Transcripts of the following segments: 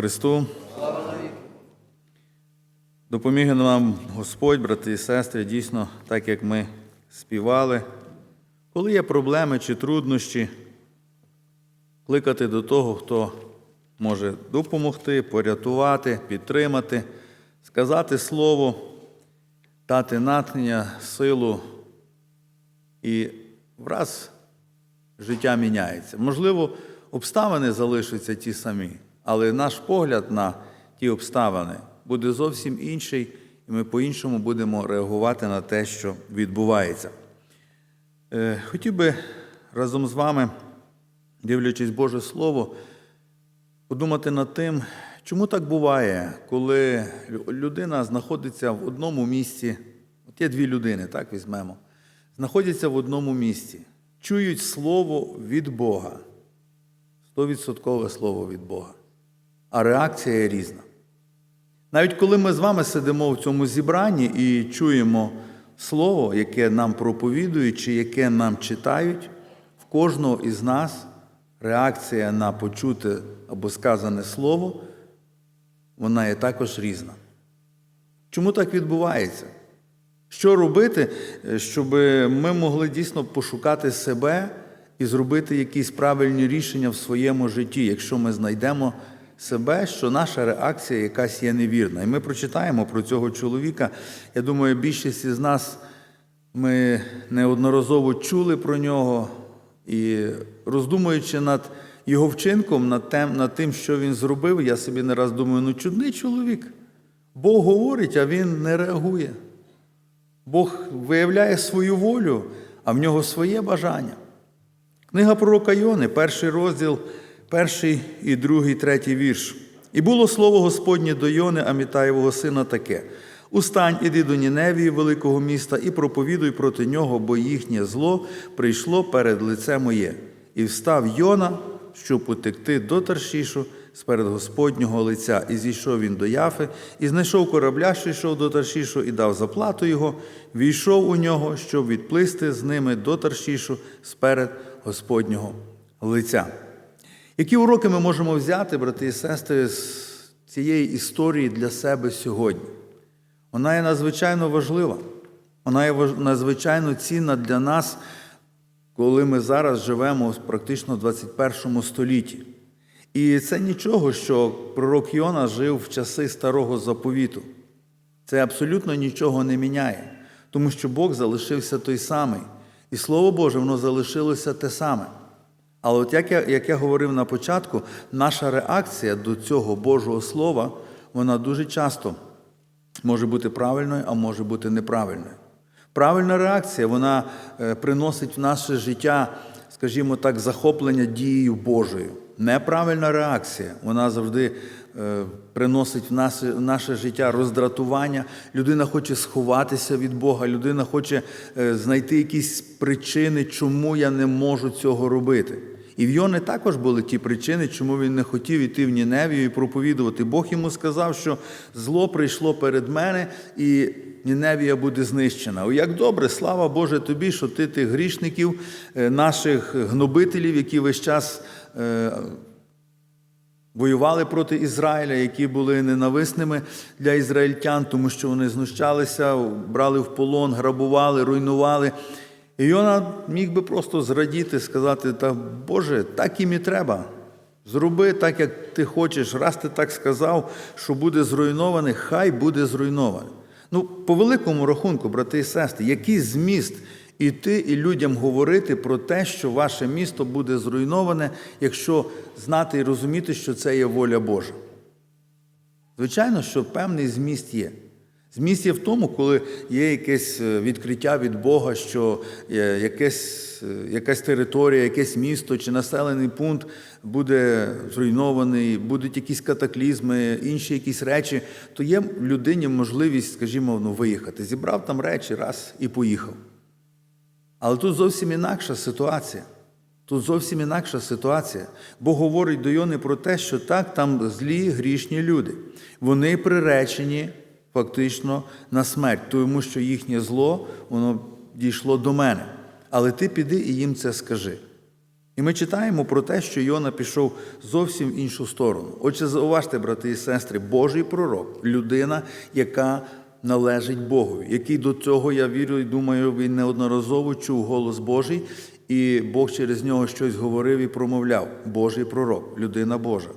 Христу. Допоміг нам Господь, брати і сестри, дійсно, так як ми співали. Коли є проблеми чи труднощі, кликати до того, хто може допомогти, порятувати, підтримати, сказати слово, дати натхнення, силу, і враз життя міняється. Можливо, обставини залишаться ті самі, але наш погляд на ті обставини буде зовсім інший, і ми по-іншому будемо реагувати на те, що відбувається. Е, Хотів би разом з вами, дивлячись Боже Слово, подумати над тим, чому так буває, коли людина знаходиться в одному місці, от є дві людини, так візьмемо, знаходяться в одному місці, чують слово від Бога, стовідсоткове слово від Бога, а реакція є різна. Навіть коли ми з вами сидимо в цьому зібранні і чуємо слово, яке нам проповідують, чи яке нам читають, в кожного із нас реакція на почуте або сказане слово, вона є також різна. Чому так відбувається? Що робити, е, щоб ми могли дійсно пошукати себе і зробити якісь правильні рішення в своєму житті, якщо ми знайдемо себе, що наша реакція якась є невірна. І ми прочитаємо про цього чоловіка. Я думаю, більшість із нас ми неодноразово чули про нього і роздумуючи над його вчинком, над тим, над тим, що він зробив, я собі не раз думаю, ну чудний чоловік. Бог говорить, а він не реагує. Бог виявляє свою волю, а в нього своє бажання. Книга пророка Йони, перший розділ, перший і другий, третій вірш. І було слово Господнє до Йони, Амітаєвого сина, таке: Устань, іди до Ніневії, великого міста, і проповідуй проти нього, бо їхнє зло прийшло перед лице моє. І встав Йона, щоб утекти до Таршішу сперед Господнього лиця. І зійшов він до Яфи, і знайшов корабля, що йшов до Таршішу, і дав заплату його, війшов у нього, щоб відплисти з ними до Таршішу сперед Господнього лиця. Які уроки ми можемо взяти, брати і сестри, з цієї історії для себе сьогодні? Вона є надзвичайно важлива, вона є надзвичайно цінна для нас, коли ми зараз живемо практично в 21 столітті. І це нічого, що пророк Йона жив в часи старого заповіту. Це абсолютно нічого не міняє, тому що Бог залишився той самий. І Слово Боже, воно залишилося те саме. Але от як я, як я говорив на початку, наша реакція до цього Божого Слова, вона дуже часто може бути правильною, а може бути неправильною. Правильна реакція вона е, приносить в наше життя, скажімо так, захоплення дією Божою. Неправильна реакція вона завжди приносить в наше, в наше життя роздратування. Людина хоче сховатися від Бога, людина хоче е, знайти якісь причини, чому я не можу цього робити. І в Йони також були ті причини, чому він не хотів іти в Ніневію і проповідувати. Бог йому сказав, що зло прийшло перед мене, і Ніневія буде знищена. О, як добре, слава Боже тобі, що ти тих грішників, е, наших гнобителів, які весь час е, воювали проти Ізраїля, які були ненависними для ізраїльтян, тому що вони знущалися, брали в полон, грабували, руйнували. І Йона міг би просто зрадіти, сказати: та Боже, так їм і треба. Зроби так, як ти хочеш. Раз ти так сказав, що буде зруйноване, хай буде зруйноване. Ну, по великому рахунку, брати і сестри, який зміст іти і людям говорити про те, що ваше місто буде зруйноване, якщо знати і розуміти, що це є воля Божа? Звичайно, що певний зміст є. Зміст є в тому, коли є якесь е, відкриття від Бога, що е, якесь, е, якась територія, якесь місто чи населений пункт буде зруйнований, будуть якісь катаклізми, інші якісь речі, то є людині можливість, скажімо, ну, виїхати. Зібрав там речі раз і поїхав. Але тут зовсім інакша ситуація. Тут зовсім інакша ситуація. Бог говорить до Йони про те, що так, там злі грішні люди. Вони приречені фактично на смерть, тому що їхнє зло воно дійшло до мене. Але ти піди і їм це скажи. І ми читаємо про те, що Йона пішов зовсім в іншу сторону. Отже, зауважте, брати і сестри, Божий пророк, людина, яка належить Богові, який до цього, я вірю і думаю, він неодноразово чув голос Божий, і Бог через нього щось говорив і промовляв. Божий пророк, людина Божа.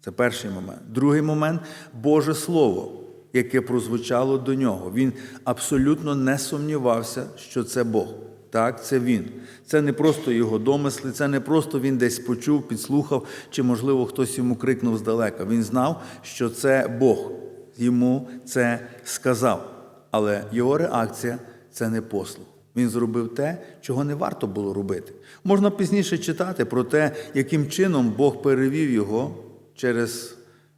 Це перший момент. Другий момент Боже Слово, яке прозвучало до нього. Він абсолютно не сумнівався, що це Бог. Так, це він. Це не просто його домисли, це не просто він десь почув, підслухав, чи, можливо, хтось йому крикнув здалека. Він знав, що це Бог. Йому це сказав. Але його реакція це не послух. Він зробив те, чого не варто було робити. Можна пізніше читати про те, яким чином Бог перевів його через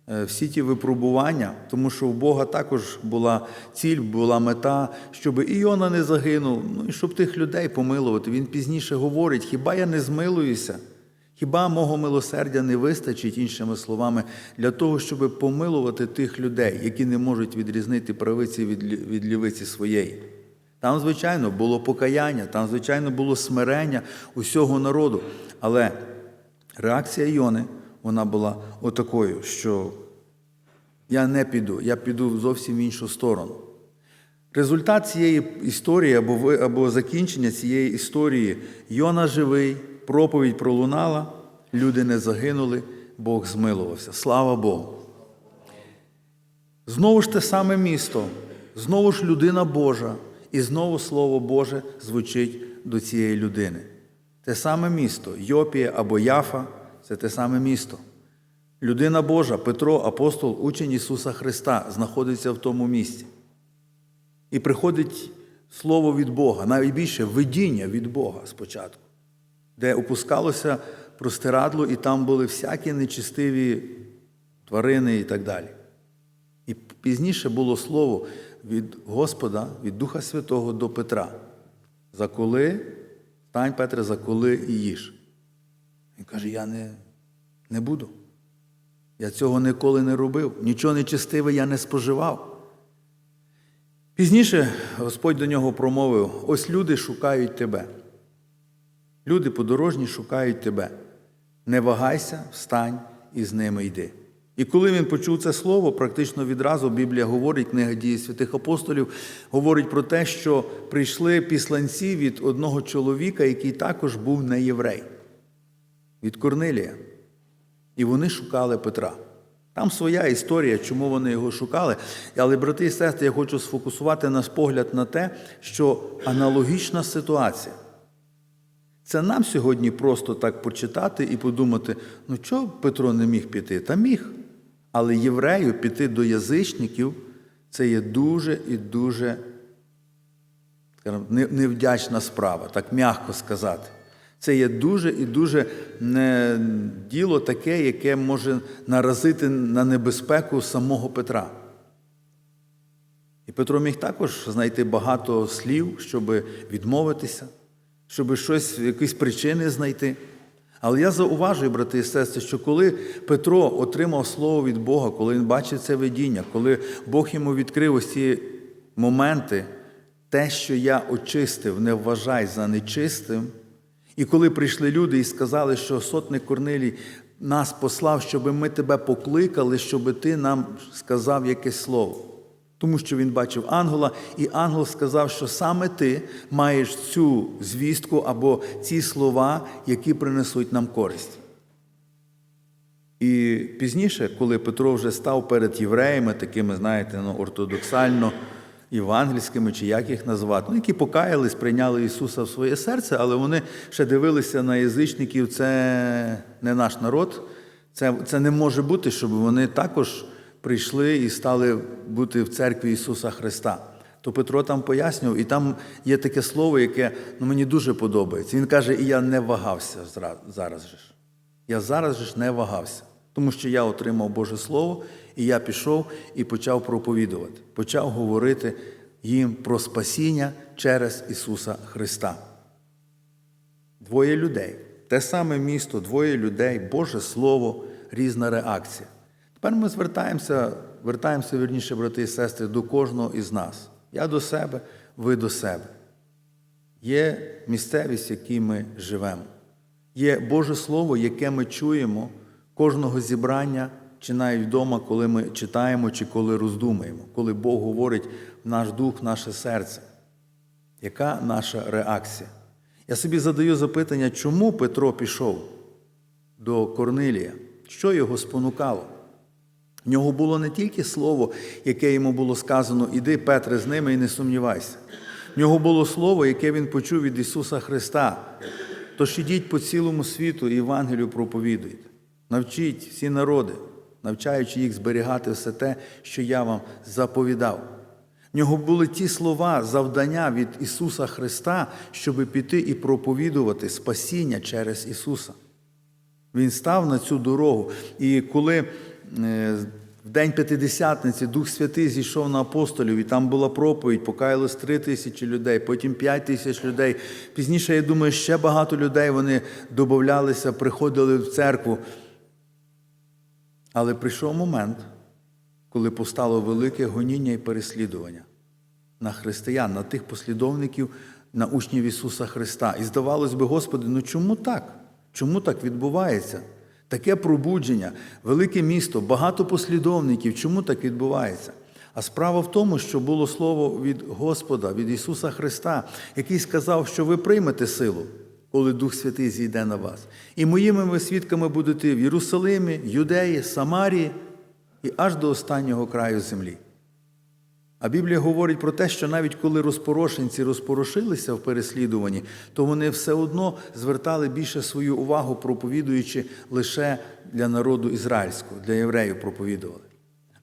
е, всі ті випробування, тому що у Бога також була ціль, була мета, щоб і Йона не загинув, ну і щоб тих людей помилувати. Він пізніше говорить: хіба я не змилуюся? Хіба мого милосердя не вистачить, іншими словами, для того, щоб помилувати тих людей, які не можуть відрізнити правиці від від лівиці своєї? Там, звичайно, було покаяння, там, звичайно, було смирення усього народу. Але реакція Йони, вона була отакою, що я не піду, я піду зовсім в іншу сторону. Результат цієї історії або, або закінчення цієї історії Йона живий, проповідь пролунала, люди не загинули, Бог змилувався. Слава Богу. Знову ж те саме місто, знову ж людина Божа, і знову Слово Боже звучить до цієї людини. Те саме місто, Йопія або Яфа це те саме місто. Людина Божа, Петро, апостол, учень Ісуса Христа, знаходиться в тому місці. І приходить слово від Бога, навіть більше видіння від Бога спочатку, де опускалося простирадло, і там були всякі нечистиві тварини і так далі. І пізніше було слово від Господа, від Духа Святого до Петра. Заколи, стань, Петре, заколи і їж. Він каже: Я не, не буду. Я цього ніколи не робив, нічого нечистиве я не споживав. Пізніше Господь до нього промовив: ось люди шукають тебе. Люди подорожні шукають тебе. Не вагайся, встань і з ними йди. І коли він почув це слово, практично відразу Біблія говорить, книга дії святих апостолів, говорить про те, що прийшли післанці від одного чоловіка, який також був не єврей, від Корнилія. І вони шукали Петра. Там своя історія, чому вони його шукали. Але, брати і сестри, я хочу сфокусувати наш погляд на те, що аналогічна ситуація. Це нам сьогодні просто так почитати і подумати, ну чого Петро не міг піти? Та міг. Але єврею піти до язичників це є дуже і дуже невдячна справа, так м'яко сказати. Це є дуже і дуже не діло таке, яке може наразити на небезпеку самого Петра. І Петро міг також знайти багато слів, щоб відмовитися, щоб щось, якісь причини знайти. Але я зауважую, брати і сестри, що коли Петро отримав слово від Бога, коли він бачив це видіння, коли Бог йому відкрив ось ці моменти, те, що я очистив, не вважай за нечистим. І коли прийшли люди і сказали, що сотник Корнилій нас послав, щоб ми тебе покликали, щоб ти нам сказав якесь слово. Тому що він бачив ангела, і ангел сказав, що саме ти маєш цю звістку або ці слова, які принесуть нам користь. І пізніше, коли Петро вже став перед євреями, такими, знаєте, ну, ортодоксально євангельськими, чи як їх назвати, ну, які покаялись, прийняли Ісуса в своє серце, але вони ще дивилися на язичників, це не наш народ, це, це не може бути, щоб вони також прийшли і стали бути в церкві Ісуса Христа. То Петро там пояснював, і там є таке слово, яке ну, мені дуже подобається. Він каже, і я не вагався зараз же. ж. Я зараз же ж не вагався, тому що я отримав Боже Слово, і я пішов і почав проповідувати, почав говорити їм про спасіння через Ісуса Христа. Двоє людей, те саме місто, двоє людей, Боже Слово, різна реакція. Тепер ми звертаємося, вертаємося, вірніше, брати і сестри, до кожного із нас. Я до себе, ви до себе. Є місцевість, в якій ми живемо. є Боже Слово, яке ми чуємо кожного зібрання, чи навіть вдома, коли ми читаємо чи коли роздумуємо, коли Бог говорить в наш дух, в наше серце. Яка наша реакція? Я собі задаю запитання, чому Петро пішов до Корнилія? Що його спонукало? В нього було не тільки слово, яке йому було сказано, іди, Петре, з ними і не сумнівайся. В нього було слово, яке він почув від Ісуса Христа. Тож ідіть по цілому світу і Євангелію проповідуйте. Навчіть всі народи, навчаючи їх зберігати все те, що я вам заповідав. В нього були ті слова, завдання від Ісуса Христа, щоб піти і проповідувати спасіння через Ісуса. Він став на цю дорогу. І коли в день П'ятидесятниці Дух Святий зійшов на апостолів, і там була проповідь, покаялось три тисячі людей, потім п'ять тисяч людей. Пізніше, я думаю, ще багато людей вони додавалися, приходили в церкву. Але прийшов момент, коли постало велике гоніння і переслідування на християн, на тих послідовників, на учнів Ісуса Христа. І здавалось би, Господи, ну чому так? Чому так відбувається? Таке пробудження, велике місто, багато послідовників. Чому так відбувається? А справа в тому, що було слово від Господа, від Ісуса Христа, який сказав, що ви приймете силу, коли Дух Святий зійде на вас. І моїми ви свідками будете в Єрусалимі, Юдеї, Самарії і аж до останнього краю землі. А Біблія говорить про те, що навіть коли розпорошенці розпорошилися в переслідуванні, то вони все одно звертали більше свою увагу, проповідуючи лише для народу ізраїльського, для євреїв проповідували.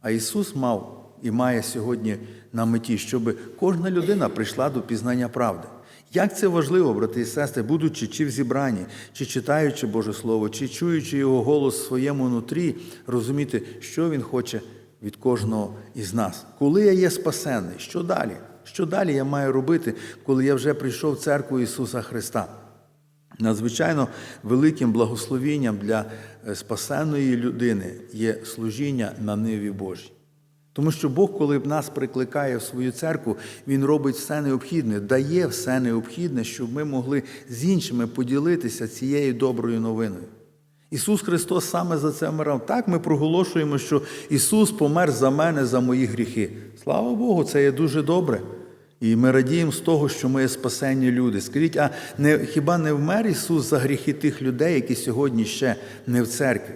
А Ісус мав і має сьогодні на меті, щоб кожна людина прийшла до пізнання правди. Як це важливо, брати і сестри, будучи чи в зібранні, чи читаючи Боже Слово, чи чуючи Його голос в своєму нутрі, розуміти, що Він хоче від кожного із нас. Коли я є спасенний, що далі? Що далі я маю робити, коли я вже прийшов в церкву Ісуса Христа? Надзвичайно великим благословінням для е, спасенної людини є служіння на ниві Божій. Тому що Бог, коли нас прикликає в свою церкву, Він робить все необхідне, дає все необхідне, щоб ми могли з іншими поділитися цією доброю новиною. Ісус Христос саме за це вмирав. Так ми проголошуємо, що Ісус помер за мене, за мої гріхи. Слава Богу, це є дуже добре. І ми радіємо з того, що ми є спасенні люди. Скажіть, а не, хіба не вмер Ісус за гріхи тих людей, які сьогодні ще не в церкві?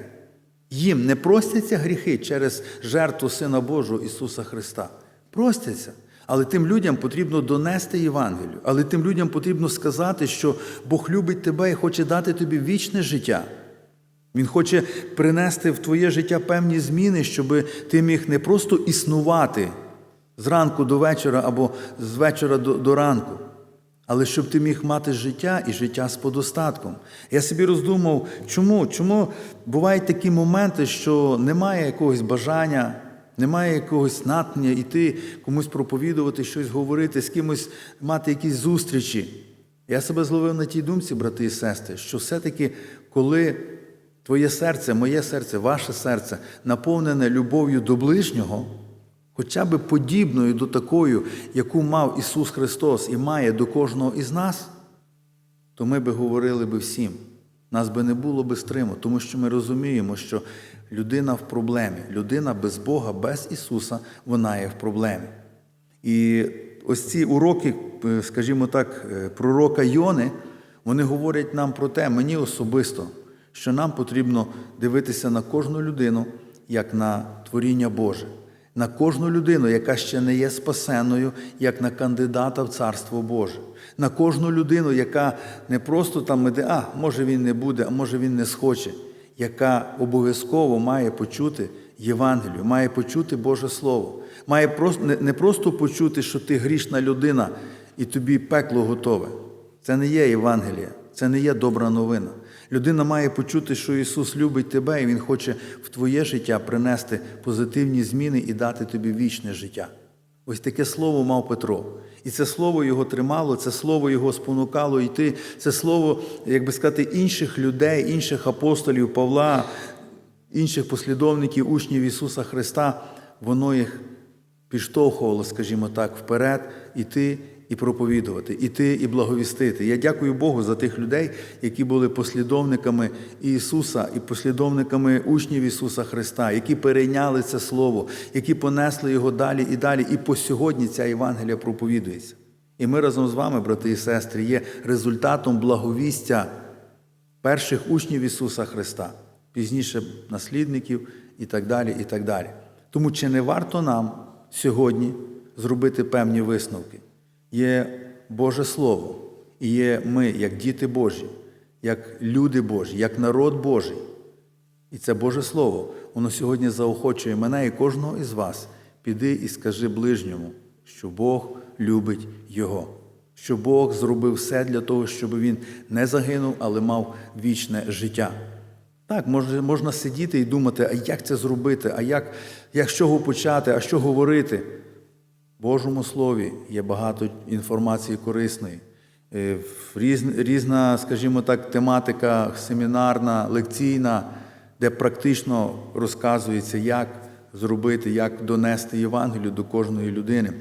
Їм не простяться гріхи через жертву Сина Божого Ісуса Христа. Простяться. Але тим людям потрібно донести Євангелію. Але тим людям потрібно сказати, що Бог любить тебе і хоче дати тобі вічне життя. Він хоче принести в твоє життя певні зміни, щоб ти міг не просто існувати зранку до вечора або з вечора до, до ранку, але щоб ти міг мати життя і життя з подостатком. Я собі роздумав, чому? Чому бувають такі моменти, що немає якогось бажання, немає якогось натхнення йти комусь проповідувати, щось говорити, з кимось мати якісь зустрічі. Я себе зловив на тій думці, брати і сестри, що все-таки, коли твоє серце, моє серце, ваше серце наповнене любов'ю до ближнього, хоча б подібною до такою, яку мав Ісус Христос і має до кожного із нас, то ми би говорили би всім. Нас би не було би стриму, тому що ми розуміємо, що людина в проблемі, людина без Бога, без Ісуса, вона є в проблемі. І ось ці уроки, е, скажімо так, е, пророка Йони, вони говорять нам про те, мені особисто, що нам потрібно дивитися на кожну людину як на творіння Боже, на кожну людину, яка ще не є спасеною, як на кандидата в Царство Боже, на кожну людину, яка не просто там іде, а може він не буде, а може він не схоче, яка обов'язково має почути Євангелію, має почути Боже Слово, має просто, не, не просто почути, що ти грішна людина і тобі пекло готове. Це не є Євангелія, це не є добра новина. Людина має почути, що Ісус любить тебе, і Він хоче в твоє життя принести позитивні зміни і дати тобі вічне життя. Ось таке слово мав Петро. І це слово його тримало, це слово його спонукало йти, це слово, як би сказати, інших людей, інших апостолів Павла, інших послідовників, учнів Ісуса Христа, воно їх підштовхувало, скажімо так, вперед, іти і проповідувати, іти і благовістити. Я дякую Богу за тих людей, які були послідовниками Ісуса і послідовниками учнів Ісуса Христа, які перейняли це Слово, які понесли його далі і далі. І по сьогодні ця Євангелія проповідується. І ми разом з вами, брати і сестри, є результатом благовістя перших учнів Ісуса Христа, пізніше наслідників і так далі. і так далі. Тому чи не варто нам сьогодні зробити певні висновки? Є Боже Слово, і є ми, як діти Божі, як люди Божі, як народ Божий. І це Боже Слово, воно сьогодні заохочує мене і кожного із вас. Піди і скажи ближньому, що Бог любить Його, що Бог зробив все для того, щоб він не загинув, але мав вічне життя. Так, може, можна сидіти і думати, а як це зробити, а як, як з чого почати, а що говорити. Божому Слові є багато інформації корисної. Е, Різна, скажімо так, тематика семінарна, лекційна, де практично розказується, як зробити, як донести Євангелію до кожної людини.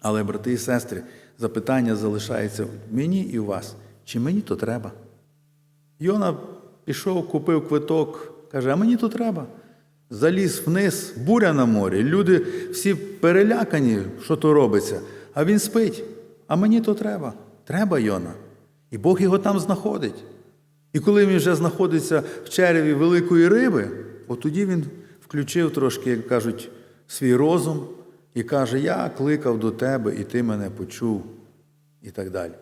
Але, брати і сестри, запитання залишається мені і у вас. Чи мені то треба? Йона пішов, купив квиток, каже, а мені то треба. Заліз вниз, буря на морі. Люди всі перелякані, що то робиться. А він спить. А мені то треба. Треба Йона. І Бог його там знаходить. І коли він вже знаходиться в череві великої риби, от тоді він включив трошки, як кажуть, свій розум і каже: Я кликав до тебе, і ти мене почув, і так далі.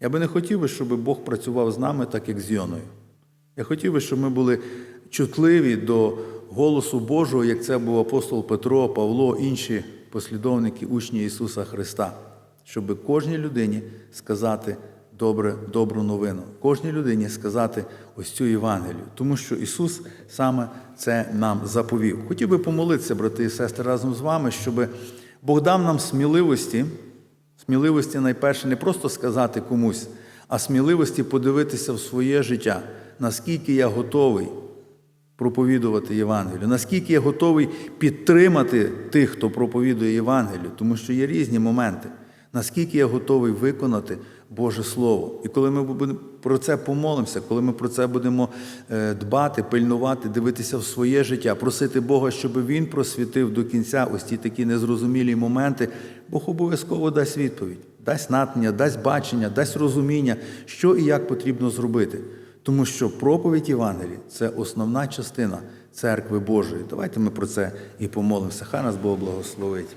Я би не хотів би, щоб Бог працював з нами так, як з Йоною. Я хотів би, щоб ми були чутливі до голосу Божого, як це був апостол Петро, Павло, інші послідовники, учні Ісуса Христа, щоб кожній людині сказати добре, добру новину, кожній людині сказати ось цю Євангелію, тому що Ісус саме це нам заповів. Хотів би помолитися, брати і сестри, разом з вами, щоб Бог дав нам сміливості. Сміливості найперше не просто сказати комусь, а сміливості подивитися в своє життя, наскільки я готовий проповідувати Євангелію, наскільки я готовий підтримати тих, хто проповідує Євангелію, тому що є різні моменти, наскільки я готовий виконати Боже Слово. І коли ми про це помолимося, коли ми про це будемо е, дбати, пильнувати, дивитися в своє життя, просити Бога, щоб Він просвітив до кінця ось ті такі незрозумілі моменти, Бог обов'язково дасть відповідь, дасть натхнення, дасть бачення, дасть розуміння, що і як потрібно зробити. Тому що проповідь Євангелії це основна частина церкви Божої. Давайте ми про це і помолимося. Хай нас Бог благословить.